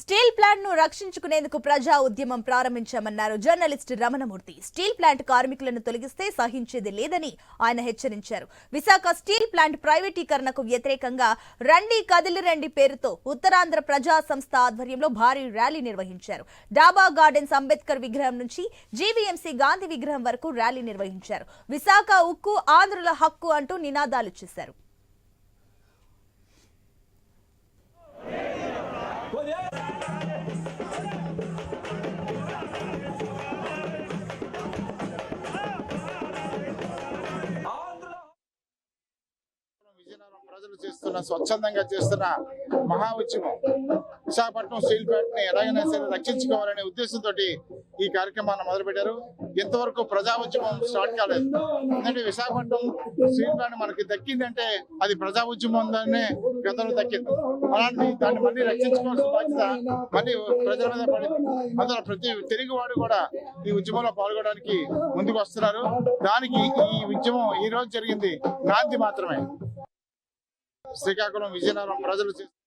Steel ప్లాంట్ను రక్షించుకునేందుకు ప్రజా ఉద్యమం ప్రారంభించామన్నారు జర్నలిస్ట్ రమణమూర్తి. స్టీల్ ప్లాంట్ కార్మికులను తొలగిస్తే సహించేది లేదని ఆయన హెచ్చరించారు. విశాఖ స్టీల్ ప్లాంట్ ప్రైవేటీకరణకు వ్యతిరేకంగా రండి కదిలి రండి పేరుతో ఉత్తరాంధ్ర ప్రజా సంస్థ ఆధ్వర్యంలో భారీ ర్యాలీ నిర్వహించారు. డాబా గార్డెన్స్ అంబేద్కర్ విగ్రహం నుంచి జీవీఎంసీ గాంధీ విగ్రహం వరకు ర్యాలీ నిర్వహించారు. విశాఖ ఉక్కు ఆంధ్రుల హక్కు అంటూ నినాదాలు చేశారు. ప్రజలు చేస్తున్న స్వచ్ఛందంగా చేస్తున్న మహా ఉద్యమం విశాఖపట్నం స్టీల్ ప్లాంట్ని ఎలాగైనా సరే రక్షించుకోవాలనే ఉద్దేశంతో ఈ కార్యక్రమాన్ని మొదలుపెట్టారు. ఇంతవరకు ప్రజా ఉద్యమం స్టార్ట్ కాలేదు. ఎందుకంటే విశాఖపట్నం స్టీల్ ప్లాంట్ మనకి దక్కిందంటే అది ప్రజా ఉద్యమం దాన్నే గతంలో దక్కింది. అలాంటి దాన్ని మళ్ళీ రక్షించుకోవాల్సిన బాధ్యత మళ్ళీ ప్రజల మీద పడింది అందులో ప్రతి తెలుగువాడు కూడా ఈ ఉద్యమంలో పాల్గొనడానికి ముందుకు వస్తున్నారు. దానికి ఈ ఉద్యమం ఈ రోజు జరిగింది. కాంతి మాత్రమే. శ్రీకాకుళం విజయనగరం ప్రజలు చేస్తున్న